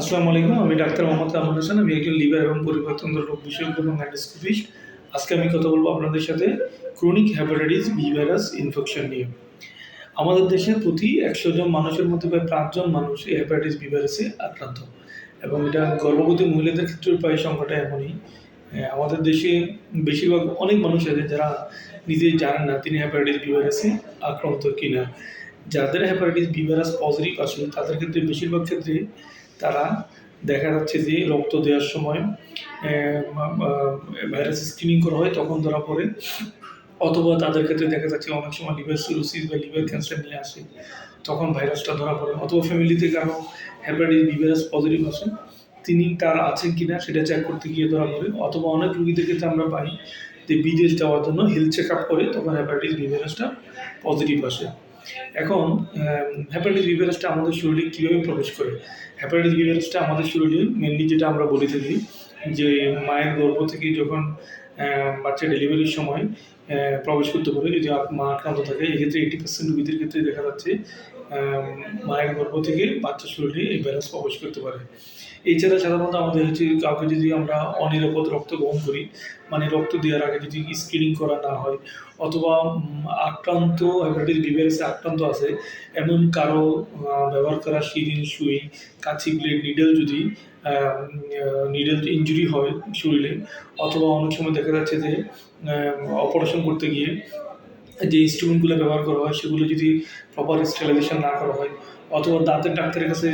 আসসালামু আলাইকুম, আমি ডাক্তার মোহাম্মদ কামরুল হাসান, আমি একজন লিভার এবং পরিবর্তন রোগ বিশেষজ্ঞ এবং অ্যান্ডোস্কোপিস্ট। আজকে আমি কথা বলব আপনাদের সাথে chronic hepatitis B virus infection নিয়ে। আমাদের দেশে প্রতি একশো জন মানুষের মধ্যে প্রায় পাঁচজন মানুষ এই হ্যাপাটাইটিস বি ভাইরাসে আক্রান্ত। এবং এটা গর্ভবতী মহিলাদের ক্ষেত্রে প্রায় সংখ্যাটা এমনই। আমাদের দেশে বেশিরভাগ অনেক মানুষ আছে যারা নিজে জানেন না তিনি হ্যাপাটাইটিস বি ভাইরাসে আক্রান্ত কিনা। যাদের হ্যাপাটাইটিস বি ভাইরাস পজিটিভ আসে তাদের ক্ষেত্রে বেশিরভাগ ক্ষেত্রে তারা দেখা যাচ্ছে যে রক্ত দেওয়ার সময় ভাইরাস স্ক্রিনিং করা হয়, তখন ধরা পড়ে। অথবা তাদের ক্ষেত্রে দেখা যাচ্ছে অনেক সময় লিভার সিরোসিস বা লিভার ক্যান্সার নিয়ে আসে, তখন ভাইরাসটা ধরা পড়ে। অথবা ফ্যামিলিতে কারও হ্যাপাটাইটিস বি ভাইরাস পজিটিভ আসে, তিনি তার আছেন কিনা সেটা চেক করতে গিয়ে ধরা পড়ে। অথবা অনেক রুগীদের ক্ষেত্রে আমরা পাই যে বিদেশ যাওয়ার জন্য হেলথ চেক আপ করে, তখন হ্যাপাটাইটিস বি ভাইরাসটা পজিটিভ আসে। এখন হ্যাপাটাইটিস বি ভাইরাসটা আমাদের শরীরে কীভাবে প্রবেশ করে? হ্যাপাটাইটিস বি ভাইরাসটা আমাদের শরীরে মেনলি যেটা আমরা বলে থাকি, যে মায়ের গর্ভ থেকে যখন বাচ্চা ডেলিভারির সময় প্রবেশ করতে পারে, যদি মা আক্রান্ত থাকে, এক্ষেত্রে এইটি পার্সেন্ট রোগীদের ক্ষেত্রে দেখা যাচ্ছে মায়ের গর্ভ থেকে বাচ্চা শরীরে এই ভাইরাস প্রবেশ করতে পারে। এছাড়া সাধারণত আমাদের হচ্ছে কাউকে যদি আমরা অনিরাপদ রক্ত গ্রহণ করি মানে রক্ত দেওয়ার আগে যদি স্ক্রিনিং করা না হয়, অথবা আক্রান্ত হ্যাপাটাইটিস বি ভাইরাসে আক্রান্ত আছে, এমন কারও ব্যবহার করা সিরিন সুই কাছি ব্লেড নিডেল যদি নিডেল ইঞ্জুরি হয় শরীরে, অথবা অনেক সময় দেখা যাচ্ছে যে অপারেশন করতে গিয়ে যে ইনস্ট্রুমেন্টগুলো ব্যবহার করা হয়, সেগুলো যদি প্রপার স্টেলাইজেশন না করা হয়, অথবা দাঁতের ডাক্তারের কাছে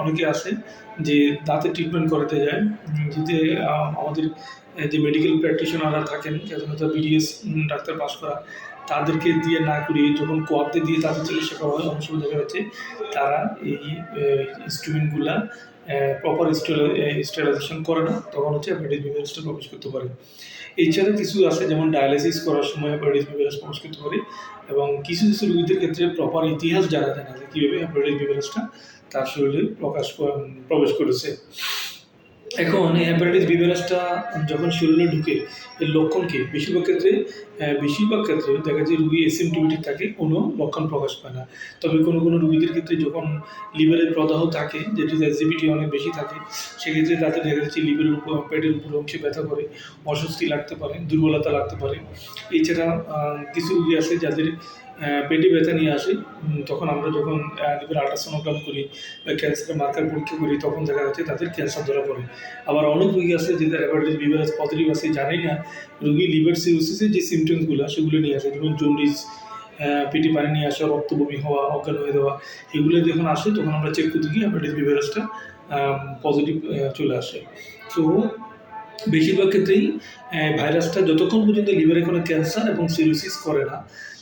অনেকে আসে যে দাঁতের ট্রিটমেন্ট করাতে যায়। যদি আমাদের যে মেডিকেল প্র্যাকটিশনাররা থাকেন সাধারণত বিডিএস ডাক্তার পাস করা, তাদেরকে দিয়ে না করিয়ে যখন কোয়াতে দিয়ে তাদের চিকিৎসা করা হয়, অনেক সময় দেখা যাচ্ছে তারা এই ইনস্ট্রুমেন্টগুলা প্রপার স্টেলাইজেশন করে না, তখন হচ্ছে হ্যাপাটাইটিস বি ভাইরাসটা প্রবেশ করতে পারে। এছাড়া কিছু আছে, যেমন ডায়ালিসিস করার সময় হ্যাপাটাইটিস বি ভাইরাস প্রবেশ করতে পারে এবং কিছু কিছু রোগীদের ক্ষেত্রে প্রপার ইতিহাস জানা যায় না যে কীভাবে হ্যাপাটাইটিস বি ভাইরাসটা তার শরীরে প্রকাশ প্রবেশ করেছে। এখন হ্যাপাটাইটিস বি ভাইরাসটা যখন শরীরে ঢুকে, এর লক্ষণ কি? বেশিরভাগ ক্ষেত্রে বেশিরভাগ ক্ষেত্রে দেখা যায় রুগী এসিমটোমেটিক থাকে, কোনো লক্ষণ প্রকাশ পায় না। তবে কোনো কোনো রুগীদের ক্ষেত্রে যখন লিভারের প্রদাহ থাকে, যেটি অ্যাসিডিটি অনেক বেশি থাকে, সেক্ষেত্রে তাদের দেখা যাচ্ছে লিভারের উপর, পেটের উপর অংশে ব্যথা করে, অস্বস্তি লাগতে পারে, দুর্বলতা লাগতে পারে। এছাড়া কিছু রুগী আছে যাদের পেটে ব্যথা নিয়ে আসে তখন আমরা যখন লিভার আল্ট্রাসোনোগ্রাম করি বা ক্যান্সারের মার্কার পরীক্ষা করি, তখন দেখা যাচ্ছে তাদের ক্যান্সার ধরা পড়ে। আবার অনেক রুগী আছে হ্যাপাটাইটিস বি ভাইরাস পজিটিভ আছে, জানেই না। রুগী লিভার সিরোসিসের যে সিমটমসগুলো সেগুলো নিয়ে আসে, যেমন জন্ডিস পেটে পানি নিয়ে আসা রক্ত বমি হওয়া অজ্ঞান হয়ে যাওয়া, এগুলো যখন আসে তখন আমরা চেক করতে গিয়ে হ্যাপাটাইটিস বি ভাইরাসটা পজিটিভ চলে আসে। তো বেশিরভাগ ক্ষেত্রেই ভাইরাসটা যতক্ষণ পর্যন্ত লিভারে কোনো ক্যান্সার এবং সিরোসিস করে না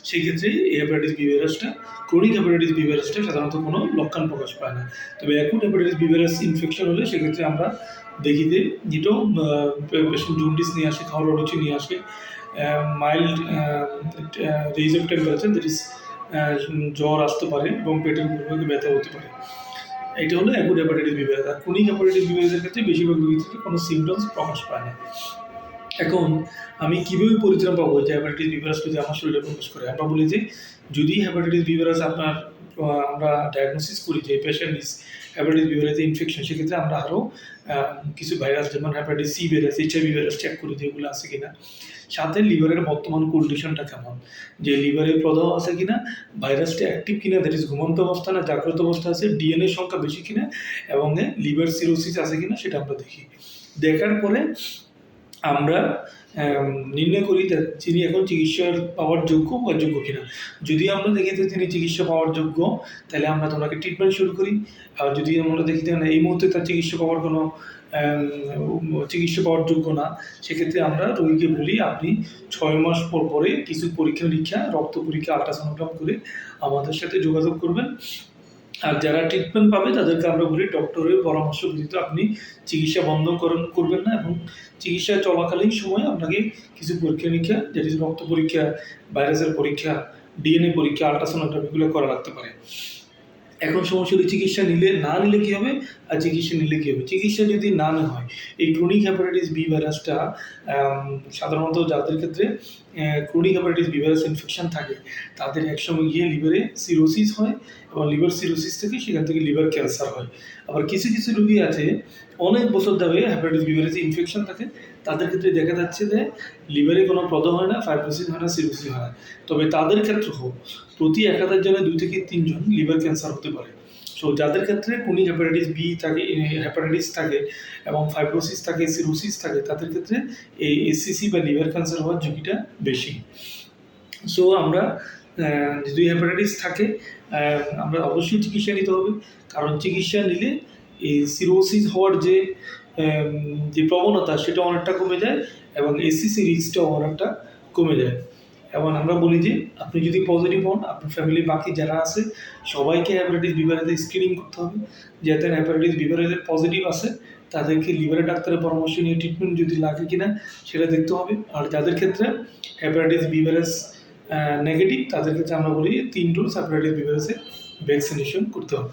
সেই ক্ষেত্রে এই হ্যাপাটাইটিস বি ভাইরাসটা ক্রনিক হ্যাপাটাইটিস বি ভাইরাসটা সাধারণত কোনো লক্ষণ প্রকাশ পায় না। তবে acute hepatitis B virus infection হলে সেক্ষেত্রে আমরা দেখি যে, যেটাও পেশেন্ট জন্ডিস নিয়ে আসে, খাওয়ার রুচি নিয়ে আসে mild raise of temperature that is জ্বর আসতে পারে এবং পেটের উপর ব্যথা হতে পারে। এটা হলো অ্যাকুট হ্যাপাটাইটিস বি ভাইরাস আর ক্রনিক হ্যাপাটাইটিস বি ভাইরাসের ক্ষেত্রে বেশিরভাগ রোগী থেকে কোনো সিমটমস প্রকাশ পায় না। এখন আমি কীভাবে পরিত্রাণ পাবো যে হ্যাপাটাইটিস বি ভাইরাস যদি আমার শরীরে প্রবেশ করে? আমরা বলি যে যদি হ্যাপাটাইটিস বি ভাইরাস আপনার আমরা ডায়াগনোসিস করি যে পেশেন্ট ইস হ্যাপাটাইটিস বি ভাইরাসে ইনফেকশন সেক্ষেত্রে আমরা আরও কিছু ভাইরাস যেমন hepatitis C virus HIV virus check করি যে এগুলো আছে কিনা। সাথে লিভারের বর্তমান কন্ডিশনটা কেমন? যে লিভারের প্রদাহ আছে কিনা? ভাইরাসটা অ্যাক্টিভ কিনা? দ্যাট ইস ঘুমন্ত অবস্থা না জাগ্রত অবস্থা আছে? ডিএনএ সংখ্যা বেশি কিনা? এবং লিভার সিরোসিস আছে কিনা? সেটা আমরা দেখি। দেখার পরে আমরা আম, নির্ণয় করি তিনি এখন চিকিৎসার পাওয়ার যোগ্য বা যোগ্য কিনা। যদি আমরা দেখি যে তিনি চিকিৎসা পাওয়ার যোগ্য, তাহলে আমরা তোমাকে ট্রিটমেন্ট শুরু করি। আর যদি আমরা দেখি যে এই মুহূর্তে তার চিকিৎসা পাওয়ার কোনো চিকিৎসা পাওয়ার যোগ্য না, সেক্ষেত্রে আমরা রোগীকে বলি, আপনি ছয় মাস পর পরে কিছু পরীক্ষা নিরীক্ষা রক্ত পরীক্ষা আল্ট্রাসোনোগ্রাম করে আমাদের সাথে যোগাযোগ করবেন। আর যারা ট্রিটমেন্ট পাবে, তাদেরকে আমরা বলি ডক্টরের পরামর্শ ব্যতীত আপনি চিকিৎসা বন্ধ করুন, করবেন না এবং চিকিৎসা চলাকালীন সময় আপনাকে কিছু পরীক্ষা নিরীক্ষা যেটি রক্ত পরীক্ষা ভাইরাসের পরীক্ষা ডিএনএ পরীক্ষা আল্ট্রাসাউন্ড এগুলো করা লাগতে পারে। এখন সমস্যা হলো চিকিৎসা নিলে, না নিলে কী হবে? আর চিকিৎসা নিলে কী হবে? চিকিৎসা যদি না না হয়, এই ক্রনিক হ্যাপাটাইটিস বি ভাইরাসটা সাধারণত যাদের ক্ষেত্রে chronic hepatitis B virus infection থাকে, তাদের একসময় গিয়ে লিভারে সিরোসিস হয় এবং লিভার সিরোসিস থেকে সেখান থেকে লিভার ক্যান্সার হয়। আবার কিছু কিছু রুগী আছে অনেক বছর ধরে হ্যাপাটাইটিস বি ভাইরাসে ইনফেকশন থাকে। তাদের ক্ষেত্রে দেখা যাচ্ছে যে লিভারে কোনো প্রদাহ হয় না ফাইব্রোসিস হয় না সিরোসিস হয় না। তবে তাদের ক্ষেত্রে হোক, প্রতি এক হাজার জনে দুই থেকে তিনজন লিভার ক্যান্সার হতে পারে। সো যাদের ক্ষেত্রে কোনি হ্যাপাটাইটিস বি থাকে হ্যাপাটাইটিস থাকে এবং ফাইব্রোসিস থাকে সিরোসিস থাকে, তাদের ক্ষেত্রে এই এসসিসি বা লিভার ক্যান্সার হওয়ার ঝুঁকিটা বেশি। সো আমরা যদি হ্যাপাটাইটিস থাকে আমরা অবশ্যই চিকিৎসা নিতে হবে। কারণ চিকিৎসা নিলে এই সিরোসিস হওয়ার যে যে প্রবণতা সেটা অনেকটা কমে যায় এবং এসসিসি রিস্কটাও অনেকটা কমে যায়। এবং আমরা বলি যে, আপনি যদি পজিটিভ হন, আপনার ফ্যামিলির বাকি যারা আছে, সবাইকে হ্যাপাটাইটিস বিভারেতে স্ক্রিনিং করতে হবে। যাতে হ্যাপাটাইটিস বিভারেতে পজিটিভ আছে তাদেরকে লিভারের ডাক্তারের পরামর্শ নিয়ে ট্রিটমেন্ট যদি লাগে কিনা, সেটা দেখতে হবে। আর যাদের ক্ষেত্রে হ্যাপাটাইটিস বিভারেস নেগেটিভ তাদের ক্ষেত্রে আমরা বলি তিন ডোজ হ্যাপাটাইটিস বিভারেসে ভ্যাকসিনেশন করতে হবে।